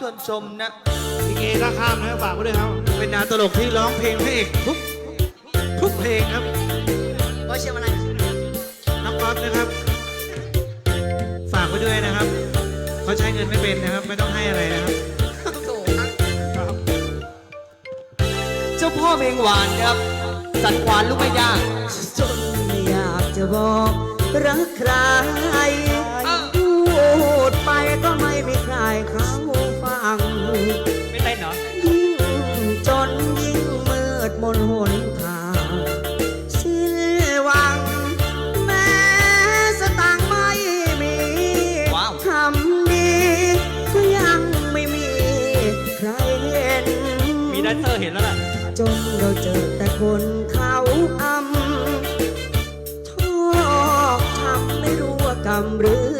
ชวนชมนะพี่เกท่าข้ามนะฝากไว้ด้วยครับ เป็นนางตลกที่ร้องเพลงพระเอกทุกทุกเพลงครับว่าเชื่อมันอะไรน้องก๊อฟนะครับ ฝากไว้ด้วยนะครับ เขาใช้เงินไม่เป็นนะครับ ไม่ต้องให้อะไรนะครับโถครับเจ้าพ่อเพลงหวานครับ สันหวานลูกไม่ยาก จนไม่อยากจะบอกรักใคร นหนทางสิ้นหวัง แม้สตางค์ไม่มีว้าวทำดีก็ยังไม่มีใครเห็น มีแดนเซอร์เห็นแล้วล่ะ จนเราเจอแต่คนเขาอำชอบทำไม่รู้ว่ากรรมหรือ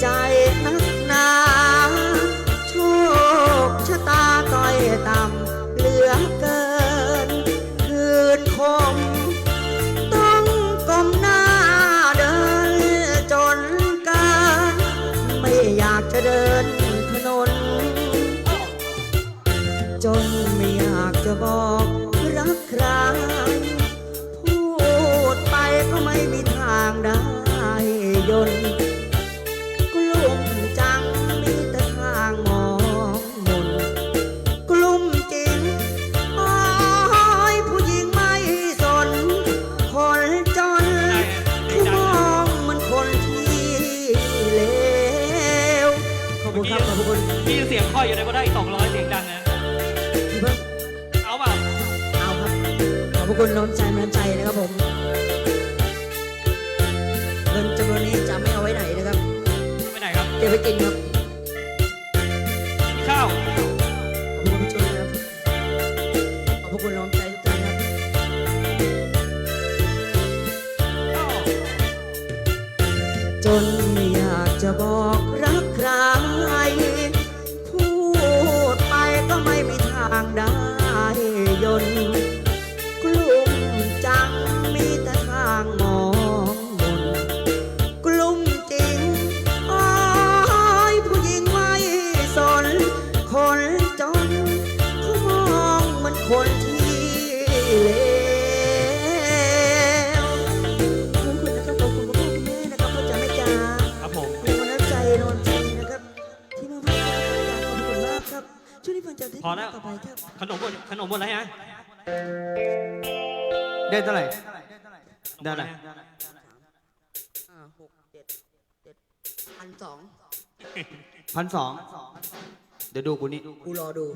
ใจนักหนาโชคชะตาต้อยต่ำเหลือเกิน คืนคม ต้องก้มหน้าเดินจนกินไม่อยากจะเดินถนน จนไม่อยากจะบอกรักใครพูดไปก็ไม่มีทางได้ยนต์ คุณครับ ขอบคุณมีเสียงค่อยอยู่ในก็ได้อีกสองร้อยเสียงดังนะพี่เพิ่มเอาเปล่าเอาครับ ขอบพระคุณน้องใจน้ำใจนะครับผม เงินจำนวนนี้จะไม่เอาไว้ไหนนะครับ ไปไหนครับเก็บไว้กินครับกินข้าวขอบคุณพี่จุนนะครับ ขอบพระคุณน้องใจทุกท่านครับอ้าวจนไม่อยากจะบอกรักใคร ช่วยที่ฟังจากที่พอแล้ว ต่อไปครับขนมหมดขนมหมดแล้วฮะได้เท่าไหร่ ได้ไหมห้าหกเจ็ดเจ็ดพันสองพันสองเดี๋ยวดูกูนี่กูรอดู